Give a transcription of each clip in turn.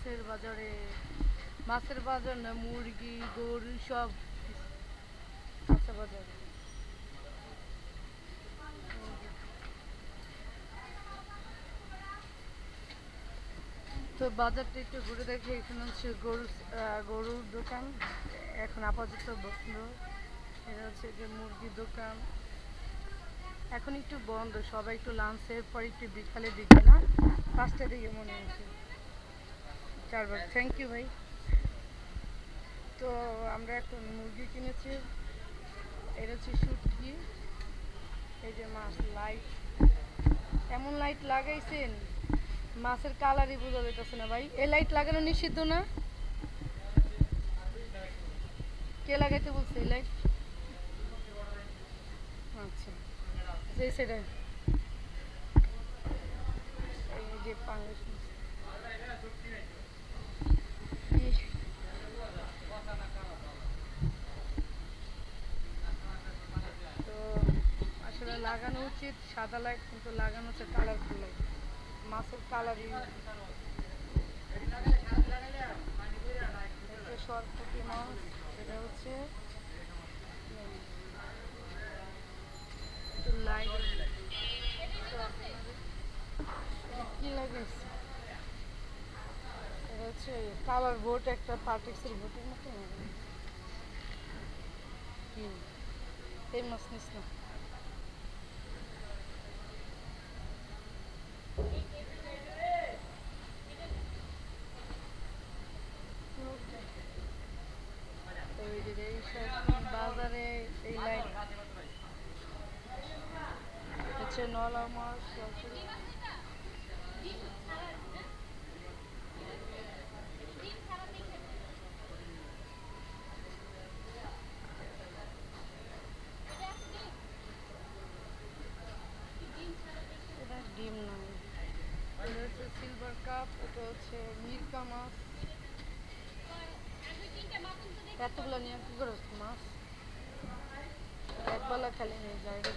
মাছের বাজারে, মাছের বাজার না, মুরগি, গরু সব। কাঁচা বাজার। তো বাজারটা একটু ঘুরে দেখি, এখানে হচ্ছে গরু গরুর দোকান। এখন আপাতত বন্ধ। এটা হচ্ছে যে মুরগির দোকান। এখন একটু বন্ধ, সবাই একটু লাঞ্চের পর একটু বিকালের দিকে না? পাঁচটার দিকে মনে হচ্ছে। চারবার। থ্যাংক ইউ ভাই। তো আমরা এখন মুরগি কিনেছি। এটা হচ্ছে শুটকি এই যে মাছ লাইট এমন লাইট লাগাইছেন? মাছের কালারই বোঝা যাইতেছে না ভাই। এই লাইট লাগানো নিষিদ্ধ না? কে লাগাইতে বলছে এই লাইট আচ্ছা। যে এই যে পাঙ্গাস মাছ। ইস, তো আসলে লাগানো উচিত সাদা লাইট কিন্তু লাগানো হচ্ছে কালারফুল লাইট মাছের কালারই সরপুটি মাছ, এটা হচ্ছে লাগাইছে এটা হচ্ছে কালার একটা মতো। এই মাছ নিস না। বাজারে এই লাইট হচ্ছে নলা মাছ এটা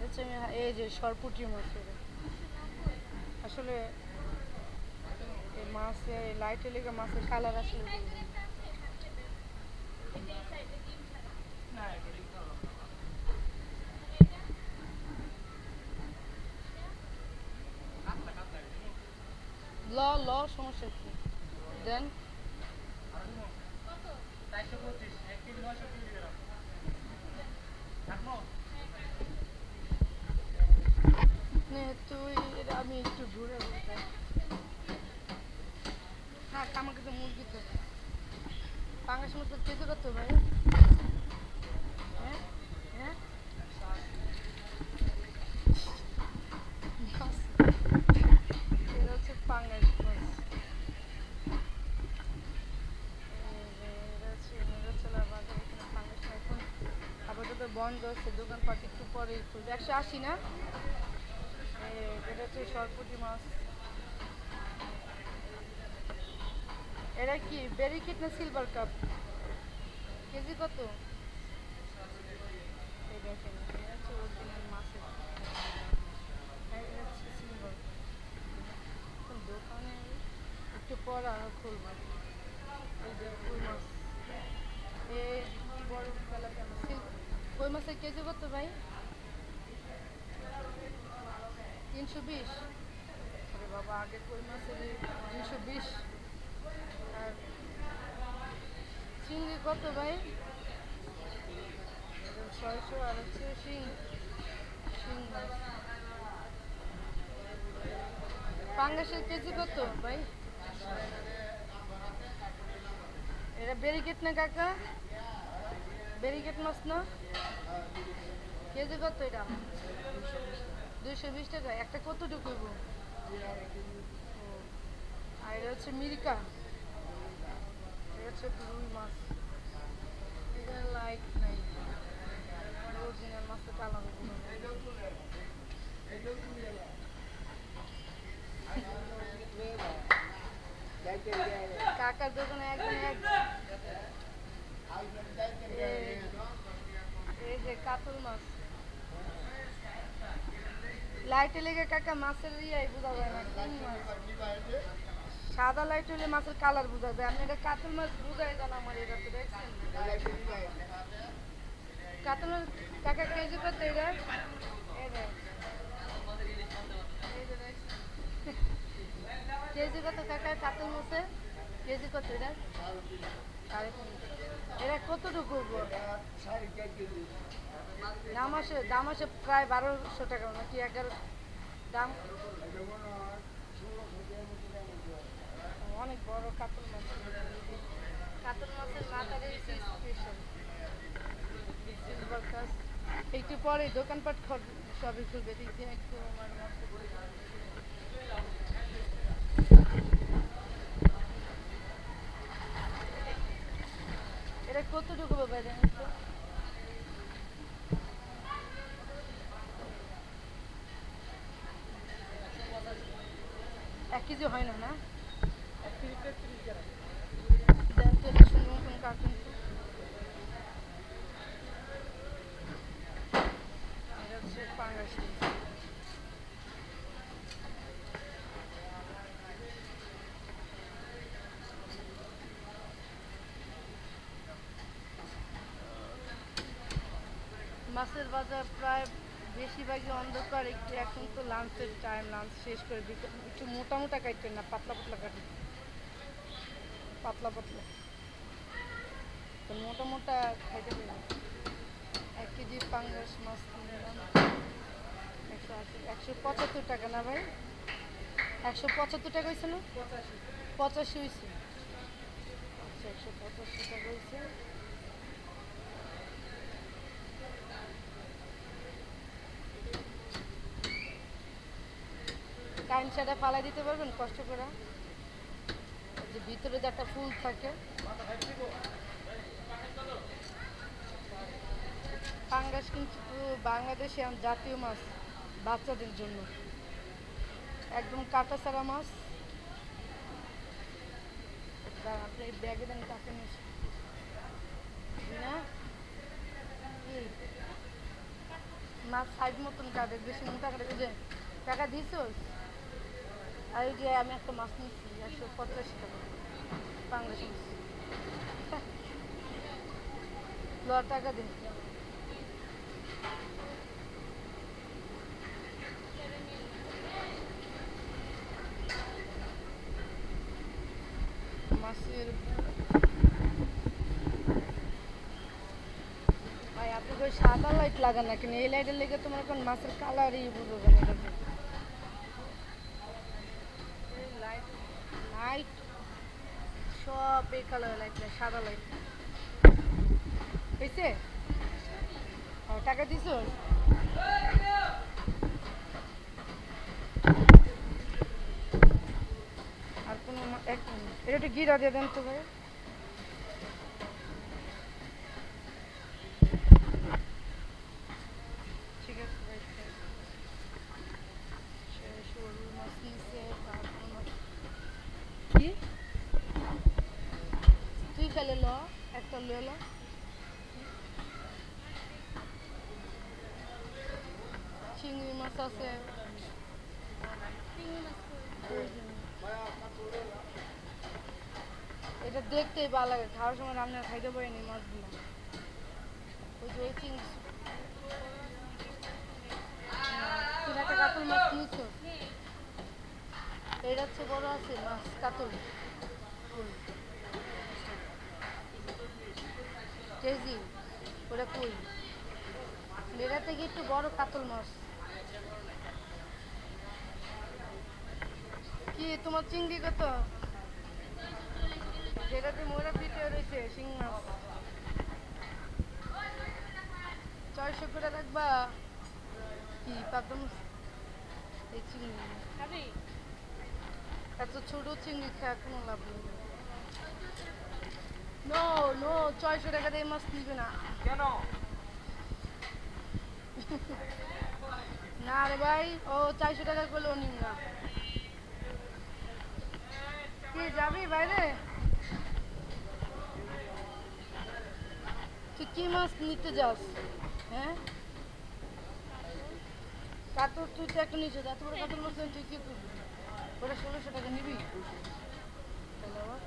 হচ্ছে আমি এই যে আসলে এই লাইটে লেগে মাছের কালার আসলে ল ল, সমস্যা কি? দেন। তুই আমি একটু ঘুরে না আমাকে তো মুরগি তো পাঙ্গাস মাছ কেজি করতো ভাই হ্যাঁ হ্যাঁ মাছ। এটা হচ্ছে পাঙ্গাস মাছ এই যে এটা হচ্ছে মেঘাচলা বাজার এখানে পাঙ্গাস মাছ এখন আছে দোকানপাট একটু পরে খুলবে একশো আশি না? এটা হচ্ছে সরপুটি মাছ। এটা কি ব্যারিকেড না সিলভার কাপ কেজি কত? এই হচ্ছে এখন দোকানে একটু পর খুলবো। এই যে কই মাছ। এ, বড় বেলা সিল কই মাছের কেজি কত ভাই? তিনশো বিশ। বাবা আগে কই মাছের তিনশো বিশ। আর চিংড়ি কত ভাই? ছয়শো আর হচ্ছে শিং। শিং পাঙ্গাসের কেজি কত ভাই? এটা ব্যারিকেড না কাকা? ব্যারিকেড মাছ না? কেজি কত এটা? দুইশো বিশ টাকা। একটা কতটুকু হইব? ও, আর এটা হচ্ছে মিরিকা। এটা হচ্ছে রুই মাছ। এখানে লাইট নাই। অরিজিনাল মাছটা কালো কাকার দোকানে একজন এক এই- যে কাতল মাছ। লাইটে লেগে কাকা মাছের ইয়ে বোঝা না সাদা লাইট হলে মাছের কালার বোঝা যায় আপনি এটা কাতল মাছ বোঝাই যান আমার এটা দেখছেন কাতল মাছ, কাকা কেজি কত এটা? কেজি কত কাকা কাতল মাছের কেজি কত এটা? এটা কতটুকু দাম আসে দাম আসে প্রায় বারোশো টাকা নাকি এগারো দাম? অনেক বড় কাতল মাছ। কাতল মাছের মাথার একটু পরে দোকানপাট সবই খুলবে। দেখি একটু আমার মতো এটা কতটুকু তো? এক কেজি হয় না না? মাছের বাজার প্রায় বেশিরভাগই অন্ধকার, একটু এখন তো লাঞ্চের টাইম লাঞ্চ শেষ করে দিতে একটু মোটা মোটা কাটতেন না, পাতলা পাতলা কাটেন পাতলা পাতলা। তো মোটা মোটা খাইতে পারি এক কেজি পাঙ্গাস মাছ একশো আশি, একশো পঁচাত্তর টাকা না ভাই? একশো পঁচাত্তর টাকা হয়েছে না? পঁচাশি হয়েছে। আচ্ছা একশো পঁচাশি টাকা হয়েছে। কারেন্ট ছাড়া ফালাই দিতে পারবেন, কষ্ট করে। যে ভিতরে যে একটা ফুল থাকে। পাঙ্গাস কিন্তু বাংলাদেশে জাতীয় মাছ, বাচ্চাদের জন্য। একদম কাটা ছাড়া মাছ। আপনি ব্যাগে দেন কাকে না? মাছ সাইজ মতন কাটে বেশি কাটে বুঝে টাকা দিছোস আর যে আমি একটা মাছ নিচ্ছি একশো পঁচাশি টাকা। বাংলাদেশ মাছ। ল টাকা দিন মাছের ভাই, আপনি ওই সাদা লাইট লাগান না কেন? এই লাইটের লেগে তোমার কোন মাছের কালারই বুঝব না, এটা কি। এই লাইট লাইট সব এই কালার লাইট না সাদা লাইট হয়েছে টাকা দিস আর কোনো এক। এটা একটু গিরা দিয়ে দেন তো ভাই ঠিক আছে ভাই ঠিক আছে। সে সরু মাছ নিছে, তারপর মাছ- কি তুই খালি ল একটা লয়ে ল চিংড়ি মাছ আছে এটা দেখতেই ভালো লাগে। খাওয়ার সময় রান্না খাইতে পারিনি মাছগুলো। ওই যে ওই চিংড়ি একটা কাতল মাছ নিয়েছো? এটা হচ্ছে বড় আছে মাছ, কাতল। কেজি ওটা কই? এটা থেকে একটু বড় কাতল মাছ। কি তোমার চিংড়ি কত? যেটাতে মোরা পিঠে রয়েছে শিং মাছ। ছয়শো করে রাখবা কি পাবদা মাছ? এই চিংড়ি। এত ছোট চিংড়ি খাওয়া কোনো লাভ নেই। নো নো ছয়শো টাকা দিয়ে মাছ নিবে না। কেন? না রে ভাই ও চারশো টাকা করলেও নিম না। কি যাবি বাইরে? তুই কি মাছ নিতে যাস? হ্যাঁ? কাতর তুই তো একটা নিচে কাতর বলছেন তুই কি করবি? ওটা ষোলোশো টাকা নিবি? তাহলে আবার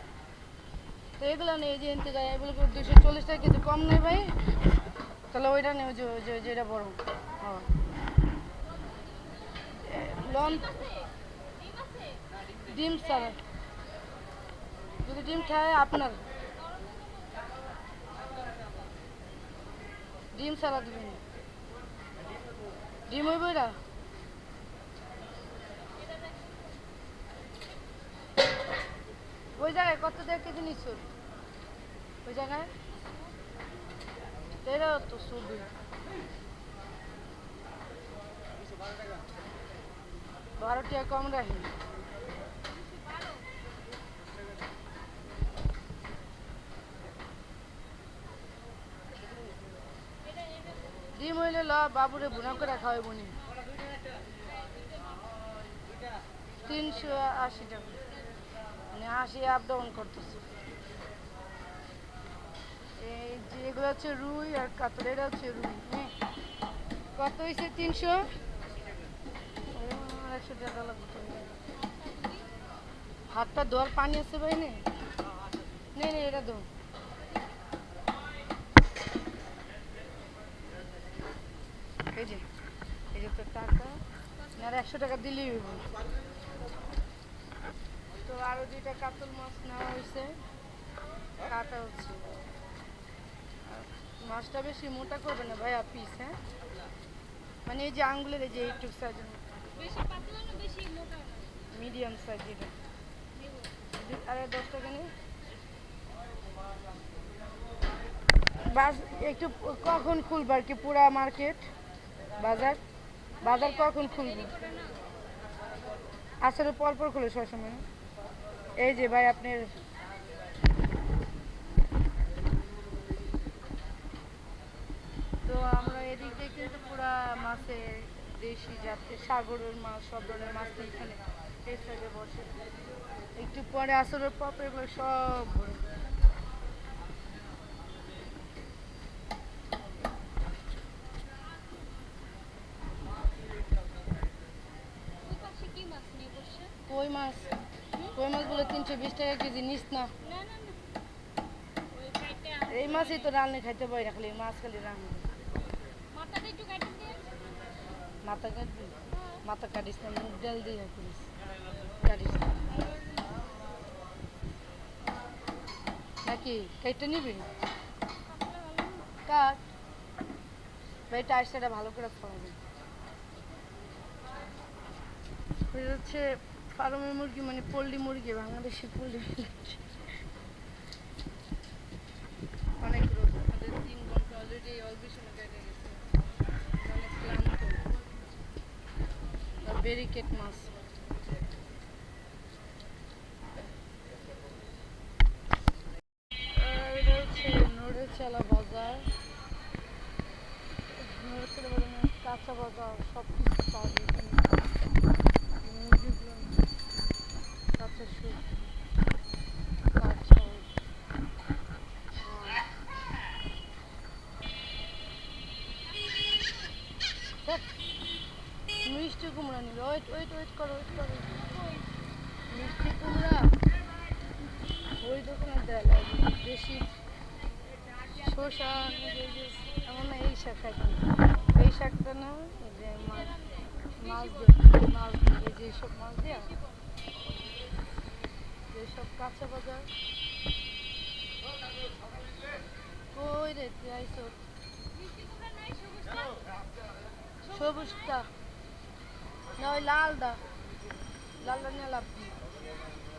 তো এগুলো নেই যে এনতে যায়, এগুলো দুশো চল্লিশ টাকা কিছু কম নেই ভাই? তাহলে ওইটা নেই, ওই যে ওই যে ওই যে এটা বড়। হ্যাঁ। লন ডিম ছাড়া। যদি ডিম খায় আপনার। ডিম ছাড়া দিবেন ডিম হইব এটা? ওই জায়গায় কত দেড় কেজি নিচ্ছ ওই জায়গায়? তেরো তো শুধু বারো টাকা কম রাখি। ডিম হইলে ল, বাবুরে ভুনা করে খাওয়াই বনি তিনশো আশি টাকা। মানে আশি আপ ডাউন করতেছে। এই যে এগুলো হচ্ছে রুই আর কাতল, এটা হচ্ছে রুই হ্যাঁ। কত হয়েছে তিনশো? একশো টাকা লাগবে। হাতটা ধোয়ার পানি আছে ভাই নে? নে নে, এটা দো এই যে এই যে তোর টাকা। আর একশো টাকা দিলেই তো আরও দুইটা কাতল মাছ নেওয়া হয়েছে। কাটা হচ্ছে। মাছটা বেশি মোটা করবে না ভাইয়া পিস হ্যাঁ? মানে এই যে আঙ্গুলের এই যে এইটুক সাইজের মোটা না মিডিয়াম সাইজ এটা আরে দশ টাকা নেই বাস একটু কখন খুলবে আর কি পুরা মার্কেট বাজার? বাজার কখন খুলবে? আসলে পর পর খুলে সবসময়। এই যে ভাই আপনার তো আমরা এদিক দিয়ে কিন্তু পুরা মাছে দেশি জাতের সাগরের মাছ সব ধরনের মাছ এখানে এই সাইডে বসে। একটু পরে আসরের পপ সব ভরে কই মাছ? কই মাছ বলে তিনশো বিশ টাকা কেজি নিস না। এই মাছই তো রান্না খাইতে পারি খালি মাছ খালি রান্না। মাথা কাটবি? হ্যাঁ। মাথা কাটিস না মুখ ডাল দিয়ে করিস কাটিস নাকি কেটে নিবি? কাট। ভাই টাইসটা ভালো করে খাওয়াবে। হচ্ছে ফার্মের মুরগি মানে পোলট্রি মুরগি, বাংলাদেশি পোলট্রি অনেক রোদ আমাদের তিন অলরেডি বাজার। মানে কাঁচা বাজার সব কিছু পাওয়া যায়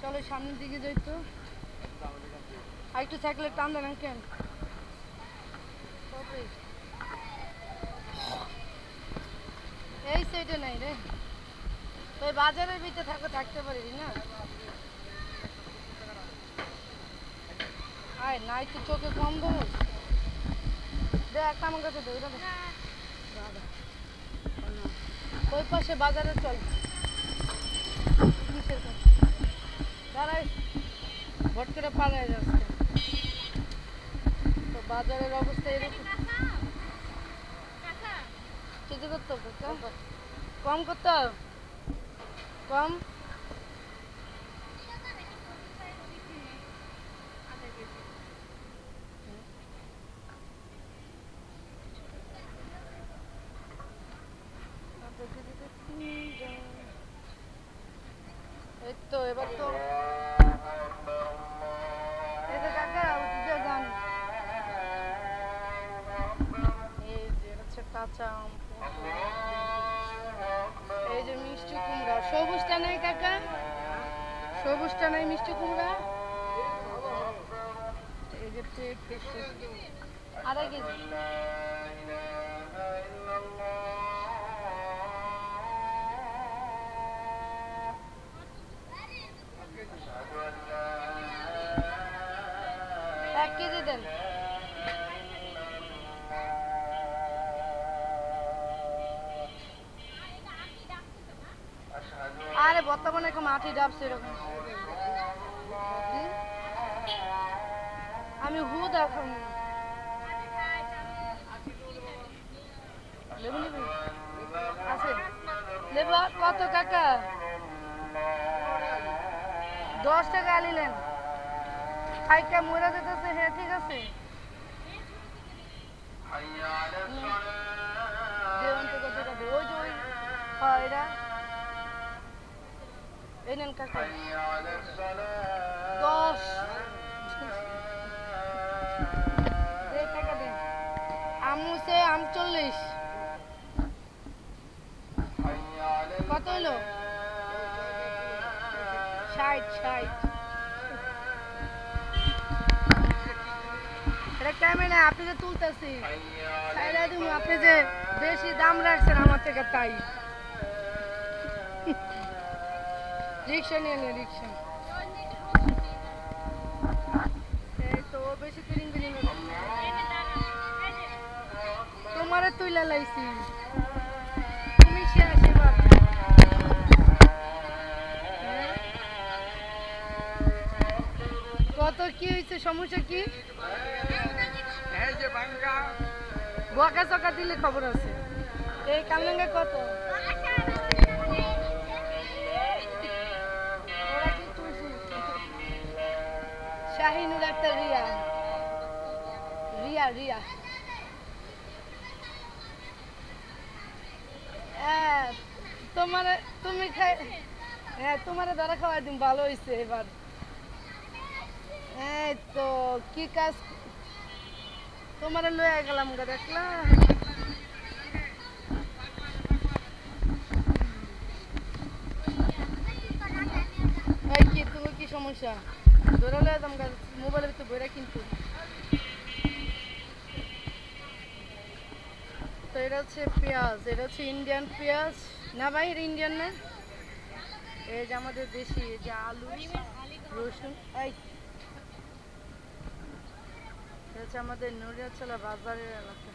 চলো সামনের দিকে যাই তো। একটু দেন কেন? এই সাইডে নাই রে। ওই বাজারের ভিতরে থাকো, থাকতে পারিনি না। আয়, নাই তো চোখে কম দেবো দে একটা আমার কাছে দে। দাদা। ওই পাশে বাজারে চল। কিসের কাছে? দাঁড়াই। ভট করে পালায় যাচ্ছে। তো বাজারের অবস্থা এরকম। কিছু করতে হবে? কম কত কম আধা কেজিতে তিনটা। এই তো এবার তো কাঁচা আম এই যে মিষ্টি কুমড়া। সবুজটা নাই কাকা? সবুজটা নাই মিষ্টি কুমড়া? এই যে আড়াই কেজি। মাটি জি? আমি হু এখন লেবু নিবি? আছে। লেবু কত কাকা? দশ টাকা আলিলেন খাইকা মরা যেতেছে হ্যাঁ ঠিক আছে। দেওয়ান যেটা ওই যে ওই হ্যাঁ এই নেন কাকা দশ দে আমু চল্লিশ কত হলো ষাট ষাট এটা ক্যামেরা আপনি যে তুলতেছি আপনি যে বেশি দাম রাখছেন আমার থেকে তাই রিক্সা নিয়ে নিয়ে রিক্সা তো বেশি কিরিং বিরিং তোমারে তুইলা লাইছি। তুমি শেষ এবার হ্যাঁ? কত কি হয়েছে সমস্যা কি? বকা চকা দিলে খবর আছে। এই কামরাঙ্গা কত? রিয়া হ্যাঁ, তোমার তুমি খাই হ্যাঁ তোমার ধরা খাওয়াই দিন ভালো হয়েছে এবার। এই তো কি কাজ? তোমার লয়ে গেলাম গা দেখলা এই কি তুমি কি সমস্যা? ধরে লয়ে যাম মোবাইলের ভিতরে বইরা কিন্তু। তো এটা হচ্ছে পেঁয়াজ, এটা হচ্ছে ইন্ডিয়ান পেঁয়াজ। না ভাই ইন্ডিয়ান না? এই যে আমাদের দেশি, এই যে আলু, রসুন, এই। হচ্ছে আমাদের নড়িয়াছলা বাজারের এলাকা।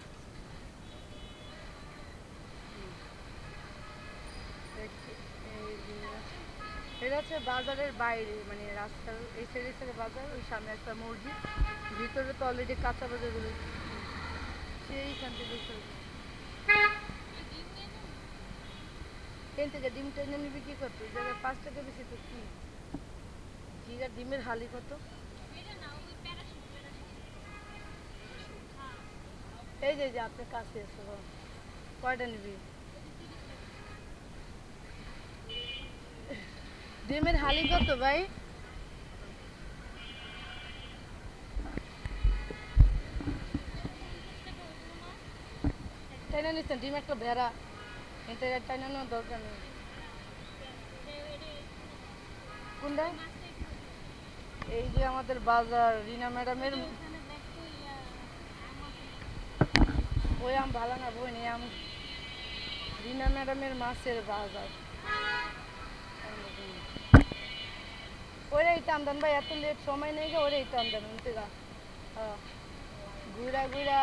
এটা। হচ্ছে বাজারের বাইরে মানে রাস্তার এই সাইডে সাইডে বাজার, ওই সামনে একটা মসজিদ। ভিতরে তো অলরেডি কাঁচা বাজারগুলো। সেইখান থেকে ট্রেন থেকে ডিম টেনে নিবি কি করতে জায়গায় পাঁচ টাকা বেশি তো কি? জিরা ডিমের হালি কত? এই যে যে আপনার কাছে এসো। কয়টা নিবি? ডিমের হালি কত ভাই? টাইনা নিচ্ছেন ডিম একটা ভেড়া এটা টাইনা নেওয়ার দরকার নেই কোনটা এই যে আমাদের বাজার রিনা ম্যাডামের ওই আম ভালো না বই নেই আম রিনা ম্যাডামের মাছের বাজার ওরাই টান দেন ভাই এত লেট সময় নেই যে ওরাই টান দেন গা ঘুরা ঘুরা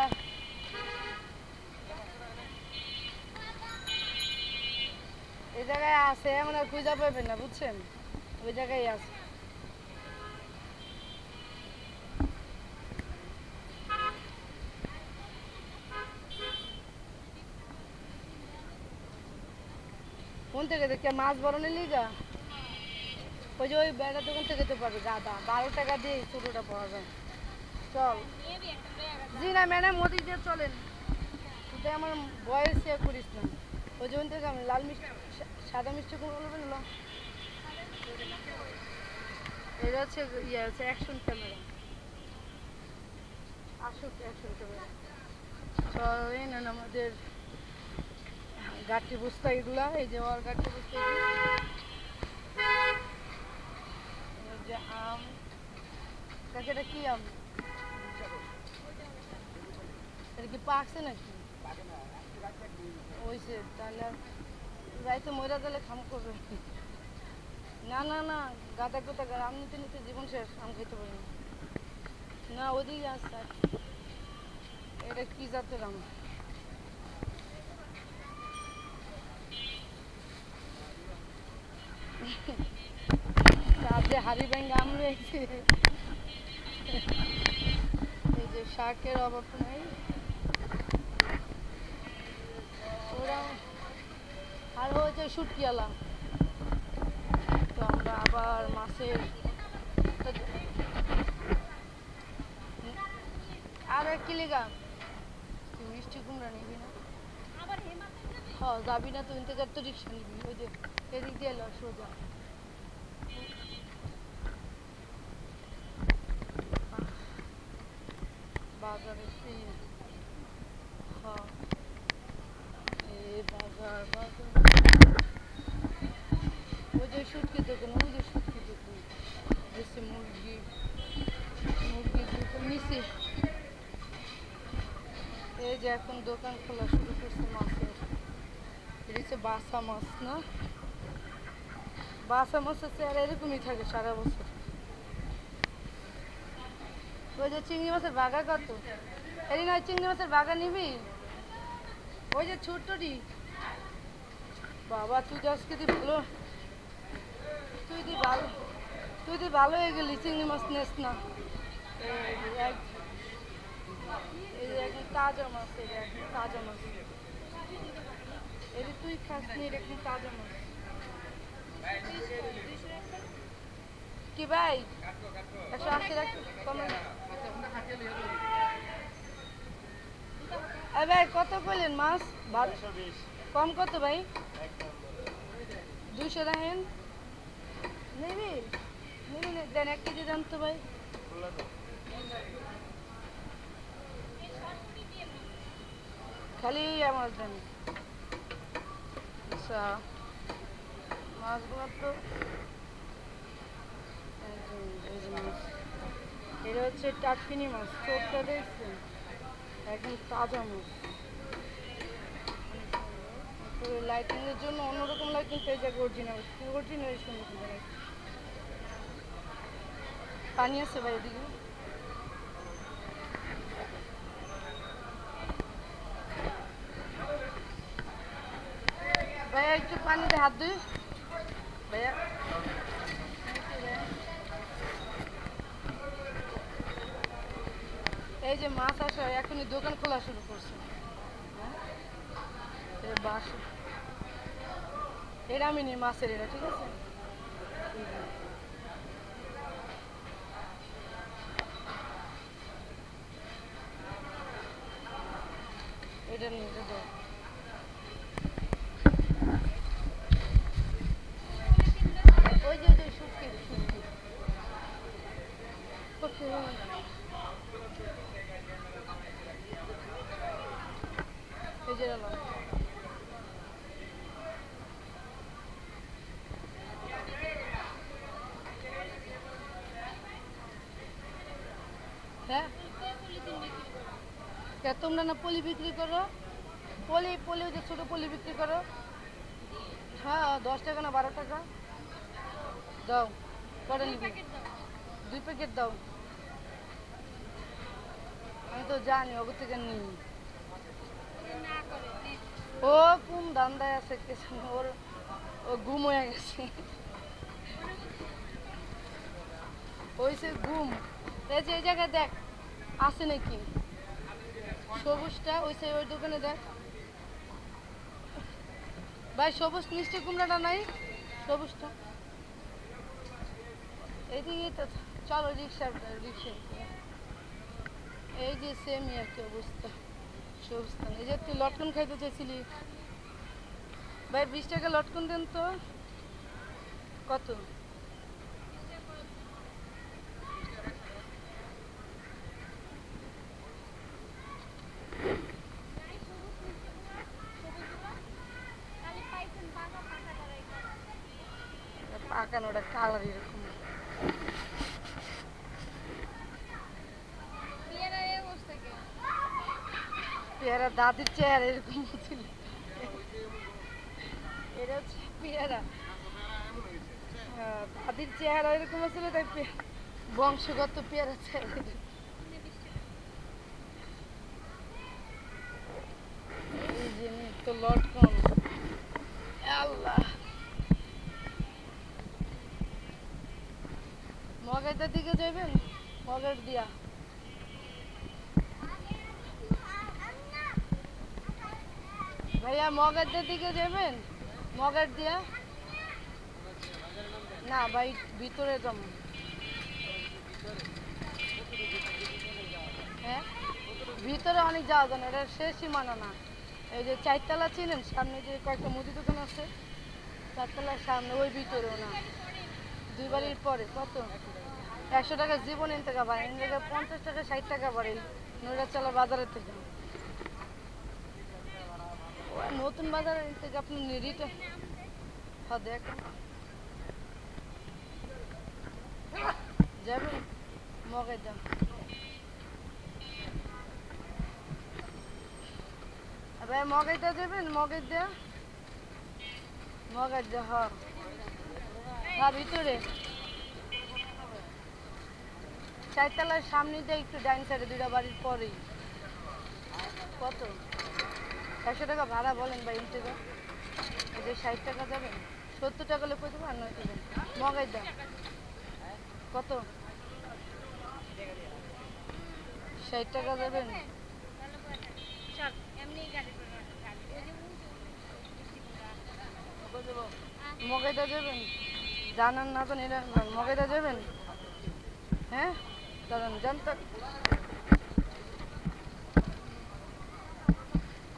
এই জায়গায় আছে এমন আর খুঁজা পাবেন না, বুঝছেন? ওই জায়গায় কোন থেকে দেখে? মাছ বরণের লিগা? ওই যে ওই বেড়ার দোকান থেকে তো পাবে গাদা বারো টাকা দিয়ে ছোটোটা পাওয়া যায়। চল। জি না, ম্যাডাম মোদি দিয়ে চলেন। তুই আমার বয়স ইয়ে করিস না। ওই জন্য থেকে আমি লাল মিষ্টি সাদা মিষ্টি কোন বলবেন না এটা হচ্ছে ইয়ে হচ্ছে অ্যাকশন ক্যামেরা আসুক অ্যাকশন ক্যামেরা চল এই নেন আমাদের গাঠি বস্তা এগুলা, এই যে ওর গাঠি বস্তা। যে আম। এটা কি আম? এটা কি পাকছে নাকি? ওই সে তাহলে আর রাইতে ময়রা গেলে খাম করবে। না না না, গাদা গোতা গা- আম নিতে নিতে জীবন শেষ, আম খেতে পারি না। না, ওদিকে আসতে এটা কি জাতের আম? কাজে হাড়ি ব্যাঙ্গ আম এই যে শাকের অভাব নেই। হচ্ছে শুটকিয়ালা তো আমরা আবার মাছের আর এক কিলিগা মিষ্টি কুমড়া নিবি না? হ, যাবি না তুই থেকে তো রিক্সা নিবি। ওই যে, এদিক দিয়ে এলো সোজা। বাজারে সেই এখন দোকান খোলা শুরু করছে মাছের এটা হচ্ছে বাসা মাছ না বাসা মাছের চেহারা এরকমই থাকে সারা বছর ওই যে চিংড়ি মাছের বাগা কত এই না চিংড়ি মাছের বাগা নিবি ওই যে ছোট্টটি বাবা তুই তো আজকে ভালো তুই তুই ভালো তুই তুই ভালো হয়ে গেলি চিংড়ি মাছ নেস না এই যে একদম তাজা মাছ এই যে তাজা মাছ। এটা তুই খাস নি একদম তাজা মাছ। কি ভাই? একশো আশি রাখ, কমে ভাই, কত কইলেন মাছ? কম কত ভাই? দুইশো রাখেন। নিবি নিবি। দেন এক কেজি দেন তো ভাই। খালি আমার দেন আচ্ছা মাছগুলো তো এটা হচ্ছে টাটকিনি মাছ চোখটা দেখছেন? একদম তাজা মাছ। লাইটিং এর জন্য অন্যরকম লাইটিং পেয়ে যাবে অরিজিনাল অরিজিনাল সুন্দর পানি আছে ভাই এদিকে ভাইয়া একটু পানিতে হাত ধুই ভাইয়া এই যে মাছ আসা এখনই দোকান খোলা শুরু করছে। এই বাস। এটা আমি নিই মাছের এটা ঠিক আছে? এটা নিয়ে দাও ওই যে ওই যে শুটকি শুটকি ওকে এই যে এলাম হ্যাঁ কে? তোমরা না পলি বিক্রি করো? পলি পলি ওই যে ছোটো পলি বিক্রি করো। হ্যাঁ দশ টাকা না বারো টাকা? দাও পরে নিবি। দুই প্যাকেট দাও। আমি তো জানি ওগুলো থেকে নিই। না ও কোন ধান্দায় আছে কিছু ওর ও ঘুম হয়ে গেছে। ওইসে ঘুম। এই যে এই জায়গায় দেখ আছে নাকি? সবুজটা ওই সে ওই দোকানে দেখ। ভাই, সবুজ মিষ্টি কুমড়াটা নাই? সবুজটা। এইদিকে তো চলো রিক্সা রিক্সা। এই যে সেমই আর কি অবস্থা। সবুজটা এই যে তুই লটকন খাইতে চাইছিলি। ভাই, বিশ টাকা লটকন দেন তো। কত নাই সবুজ মিষ্টিগুলো, সবুজগুলো। খালি পাইছেন পাকা পাকা তারা এটা। পাকানোটা কালার এরকম পেয়ারা দাদির চেহারা এরকম ছিল এটা হচ্ছে পেয়ারা দাদির চেহারা এরকম ছিল তাই বংশগত পেয়ারা চেহারা তো লটকন দিকে যাবেন মগের দিয়া। ভাইয়া, মগের দিকে যাবেন মগের দিয়া? না, ভাই, ভিতরে যাম হ্যাঁ? ভিতরে অনেক যাওয়া যায় এটা শেষ সীমানা না। এই যে চারতলা চিনেন সামনে যে কয়েকটা মুদি দোকান আছে, চারতলার সামনে, ওই ভিতরেও না। দুই বাড়ির পরে, কত? একশো টাকা জীবন এন টাকা এন টাকা পঞ্চাশ টাকা, ষাট টাকা বাড়ে নৈরাচালা বাজারের থেকে নতুন বাজারের এন থেকে আপনি রিটার্ন হ্যাঁ দেখ যাবেন? মগাই দাম ভাই মগাইটা দেবেন মগাই দেয়া মগাই দেয়া হ্যাঁ। হ্যাঁ ভিতরে। চারতলার সামনে দিয়ে একটু ডাইন সাইডে দুইটা বাড়ির পরেই। কত? একশো টাকা ভাড়া বলেন ইন্টিকা এই যে ষাট টাকা যাবেন সত্তর টাকা হলে কই দেবেন নয় মগাই দাম। কত? ষাট টাকা যাবেন। মগাইটা যাবেন জানান না তো নিলেন মগাইটা যাবেন হ্যাঁ? দাঁড়ান জানতে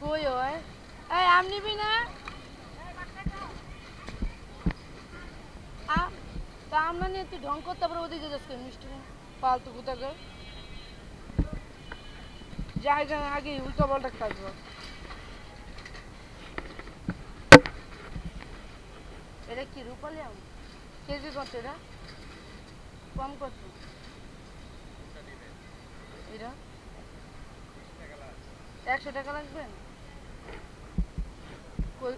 কই হয় এই আম নিবি না তা আম না নিয়ে তুই ঢং করতে তারপরে ওদিকে যাচ্ছে মিষ্টি ফালতু কোথাকে যাই আগে উল্টো পাল্টা খাইব এটা কি রূপালি আম কেজি কত এটা কম কত এটা? একশো টাকা লাগবে? কই